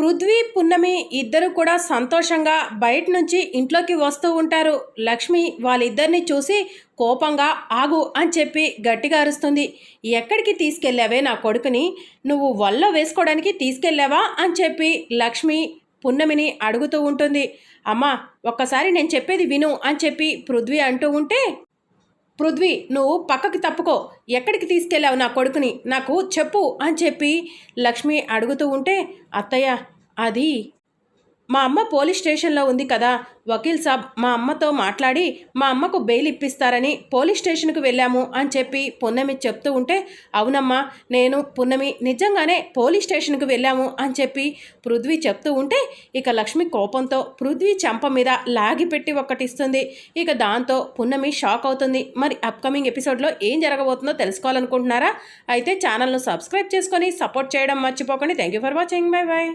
పృథ్వీ పున్నమి ఇద్దరు కూడా సంతోషంగా బయట నుంచి ఇంట్లోకి వస్తూ ఉంటారు. లక్ష్మి వాళ్ళిద్దరిని చూసి కోపంగా ఆగు అని చెప్పి గట్టిగా అరుస్తుంది. ఎక్కడికి తీసుకెళ్ళావే నా కొడుకుని? నువ్వు వల్ల వేసుకోవడానికి తీసుకెళ్ళావా? అని చెప్పి లక్ష్మి పున్నమిని అడుగుతూ ఉంటుంది. అమ్మా ఒక్కసారి నేను చెప్పేది విను అని చెప్పి పృథ్వీ అంటూ ఉంటే పృథ్వీ నువ్వు పక్కకి తప్పుకో. ఎక్కడికి తీసుకెళ్ళావు నా కొడుకుని? నాకు చెప్పు అని చెప్పి లక్ష్మి అడుగుతూ ఉంటే అత్తయ్య అది మా అమ్మ పోలీస్ స్టేషన్లో ఉంది కదా. వకీల్ సాబ్ మా అమ్మతో మాట్లాడి మా అమ్మకు బెయిల్ ఇప్పిస్తారని పోలీస్ స్టేషన్కి వెళ్ళాము అని చెప్పి పున్నమి చెప్తూ ఉంటే అవునమ్మా నేను పున్నమి నిజంగానే పోలీస్ స్టేషన్కి వెళ్ళాము అని చెప్పి పృథ్వీ చెప్తూ ఉంటే ఇక లక్ష్మి కోపంతో పృథ్వీ చెంప మీద లాగిపెట్టి ఒక్కటిస్తుంది. ఇక దాంతో పున్నమి షాక్ అవుతుంది. మరి అప్కమింగ్ ఎపిసోడ్లో ఏం జరగబోతుందో తెలుసుకోవాలనుకుంటున్నారా? అయితే ఛానల్ను సబ్స్క్రైబ్ చేసుకొని సపోర్ట్ చేయడం మర్చిపోకండి. Thank you for watching bye bye